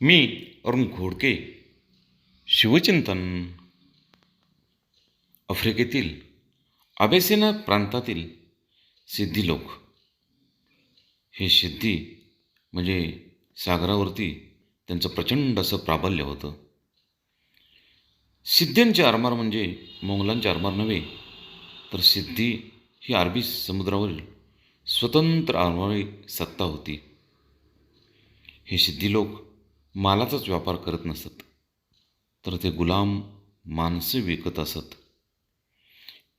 मी अरुण घोडके शिवचिंतन. आफ्रिकेतील अबेसेना प्रांतातील सिद्धी लोक. हे सिद्धी म्हणजे सागरावरती त्यांचं प्रचंड असं प्राबल्य होतं. सिद्ध्यांचे आरमार म्हणजे मोंगलांचे आरमार नव्हे तर सिद्धी ही अरबी समुद्रावरील स्वतंत्र आरमारी सत्ता होती. हे सिद्धी लोक मालाचाच व्यापार करत नसत. तर ते गुलाम माणसे विकत असत.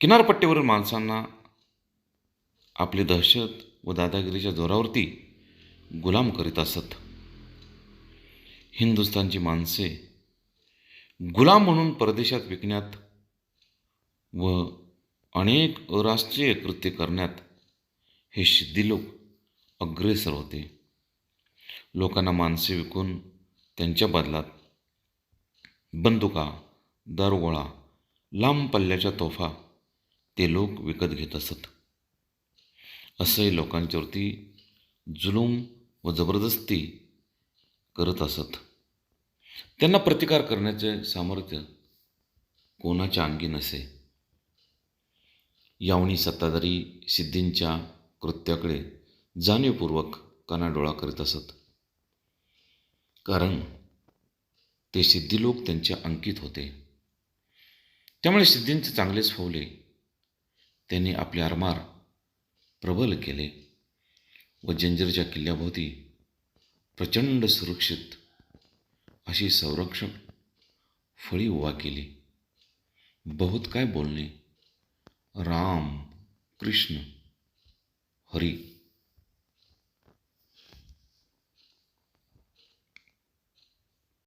किनारपट्टीवरील माणसांना आपली दहशत व दादागिरीच्या जोरावरती गुलाम करीत असत. हिंदुस्थानची माणसे गुलाम म्हणून परदेशात विकण्यात व अनेक अराष्ट्रीय कृत्य करण्यात हे सिद्धी लोक अग्रेसर होते. लोकांना माणसे विकून त्यांच्या बदलात. बंदुका दारुगोळा लांब पल्ल्याच्या तोफा ते लोक विकत घेत असत. असंही लोकांच्यावरती जुलूम व जबरदस्ती करत असत. त्यांना प्रतिकार करण्याचे सामर्थ्य कोणाच्या अंगी नसे. यावणी सत्ताधारी सिद्धींच्या कृत्याकडे जाणीवपूर्वक कानाडोळा करीत असत. कारण ते सिद्धी लोक त्यांचे अंकित होते. त्यामुळे सिद्धींचे चांगलेच फावले त्यांनी आपले आरमार प्रबल केले व जंजरच्या किल्ल्याभोवती प्रचंड सुरक्षित अशी संरक्षण फळी उभा केली. बहुत काय बोलणे? राम कृष्ण हरी